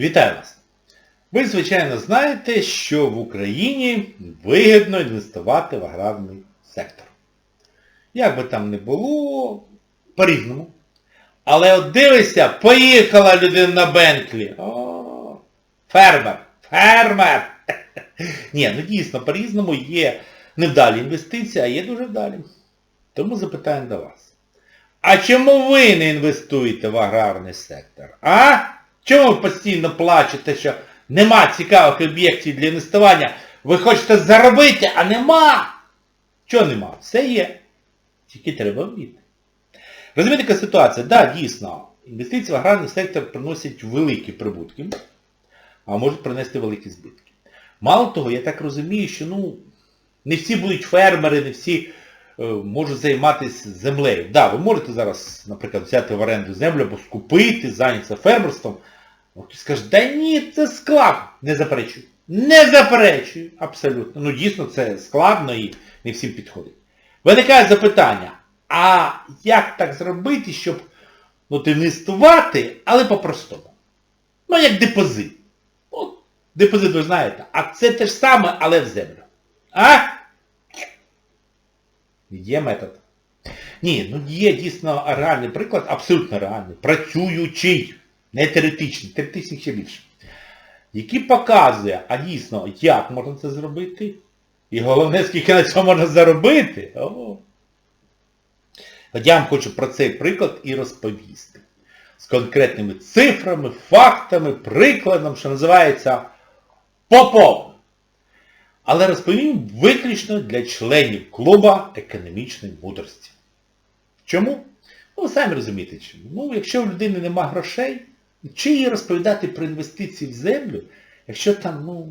Вітаю вас! Ви, звичайно, знаєте, що в Україні вигідно інвестувати в аграрний сектор. Як би там не було, по-різному. Але от дивися, поїхала людина на Бентлі. О, фермер, фермер. Ні, ну дійсно, по-різному є невдалі інвестиції, а є дуже вдалі. Тому запитання до вас. А чому ви не інвестуєте в аграрний сектор? А? Чому ви постійно плачете, що нема цікавих об'єктів для інвестування? Ви хочете заробити, а нема. Чого нема? Все є. Тільки треба вміти. Розумієте, яка ситуація? Так, да, дійсно, інвестиції в аграрний сектор приносять великі прибутки, а можуть принести великі збитки. Мало того, я так розумію, що ну, не всі будуть фермери, не всі е, можуть займатися землею. Так, да, ви можете зараз, наприклад, взяти в оренду землю або скупити, зайнятися фермерством. А Хтось скаже, да ні, це складно. Не заперечую. Не заперечую. Абсолютно. Ну дійсно це складно і не всім підходить. Виникає запитання, а як так зробити, щоб ну, інвестувати, але по-простому? Ну, як депозит. От, депозит ви знаєте, а це те ж саме, але в землю. А? Є метод. Ні, ну є дійсно реальний приклад, абсолютно реальний, працюючий, не теоретичний, теоретичний ще більше, який показує, а дійсно, як можна це зробити, і головне, скільки на цьому можна заробити. От я вам хочу про цей приклад і розповісти. З конкретними цифрами, фактами, прикладом, що називається поповно. Але розповім виключно для членів клуба економічної мудрості. Чому? Ну, ви самі розумієте чому. Ну, якщо в людини нема грошей, чи їй розповідати про інвестиції в землю, якщо там, ну...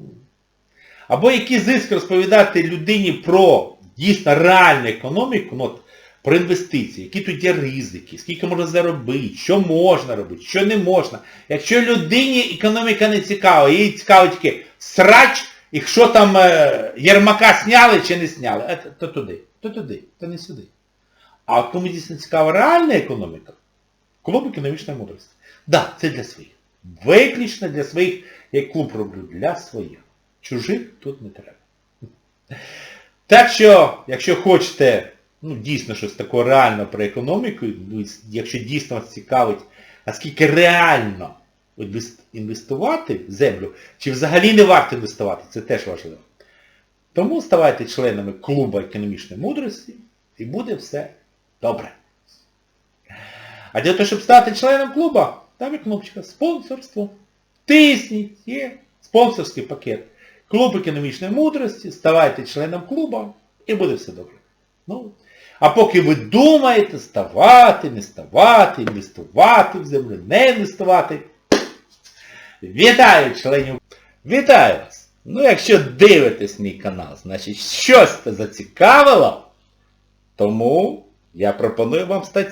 Або який зиск розповідати людині про дійсно реальну економіку, ну, от, про інвестиції, які тут є ризики, скільки можна заробити, що можна робити, що не можна. Якщо людині економіка не цікава, їй цікаво тільки срач, і що там е, Єрмака сняли чи не сняли, е, то туди, то туди, то не сюди. А от кому дійсно цікава реальна економіка, клуб економічної мудрості. Так, да, це для своїх. Виключно для своїх, як клуб роблю, для своїх. Чужих тут не треба. Так що, якщо хочете, ну, дійсно щось такого реально про економіку, ну, якщо дійсно вас цікавить, наскільки реально інвестувати в землю, чи взагалі не варто інвестувати, це теж важливо. Тому ставайте членами клубу економічної мудрості і буде все добре. А для того, щоб стати членом клуба, там є кнопочка спонсорство. Тисніть, є спонсорський пакет. Клуб економічної мудрості, ставайте членом клуба і буде все добре. Ну, а поки ви думаєте ставати, не ставати, інвестувати в землю, не інвестувати. Вітаю членів! Вітаю вас! Ну якщо дивитесь мій канал, значить щось це зацікавило, тому я пропоную вам стати